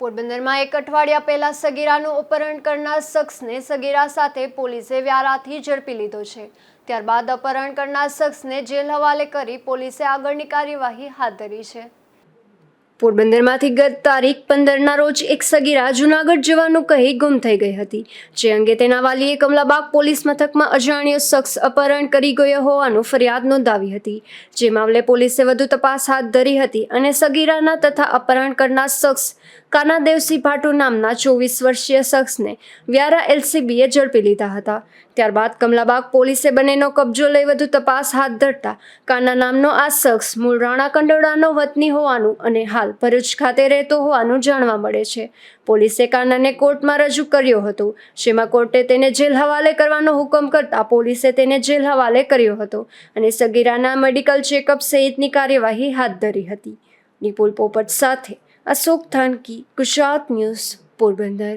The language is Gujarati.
પોરબંદરમાં એક અઠવાડિયા પહેલા સગીરાનું અપહરણ કરનાર શખ્સને સગીરા સાથે પોલીસે વ્યારાથી ઝડપી લીધો છે. ત્યારબાદ અપહરણ કરનાર શખ્સને જેલ હવાલે કરી પોલીસે આગળની કાર્યવાહી હાથ ધરી છે. પોરબંદરમાંથી ગત તારીખ પંદરના રોજ એક સગીરા જુનાગઢ જવાનું કહી ગુમ થઈ ગઈ હતી. જે અંગે તેના વાલીએ કમલાબાગ પોલીસ મથકમાં અજાણ્યો શખ્સ અપહરણ કરી ગયો હોવાનું ફરિયાદ નોંધાવી હતી. જે મામલે પોલીસે વધુ તપાસ હાથ ધરી હતી અને સગીરાના તથા અપહરણ કરનાર શખ્સ કાનાદેવસિંહ ભાટુ નામના ચોવીસ વર્ષીય શખ્સને વ્યારા એલસીબીએ ઝડપી લીધા હતા. ત્યારબાદ કમલાબાગ પોલીસે બંનેનો કબજો લઈ વધુ તપાસ હાથ ધરતા કાના નામનો આ શખ્સ મૂળ રાણા કંડોળાનો વતની હોવાનું અને હાલ ભરૂચ ખાતે રહેતો હોવાનું જાણવા મળે છે. પોલીસે કાનાને કોર્ટમાં રજૂ કર્યો હતો. જેમાં કોર્ટે તેને જેલ હવાલે કરવાનો હુકમ કરતા પોલીસે તેને જેલ હવાલે કર્યો હતો અને સગીરાના મેડિકલ ચેકઅપ સહિતની કાર્યવાહી હાથ ધરી હતી. નિપુલ પોપટ સાથે અશોક થાનકી, ગુજરાત ન્યૂઝ, પોરબંદર.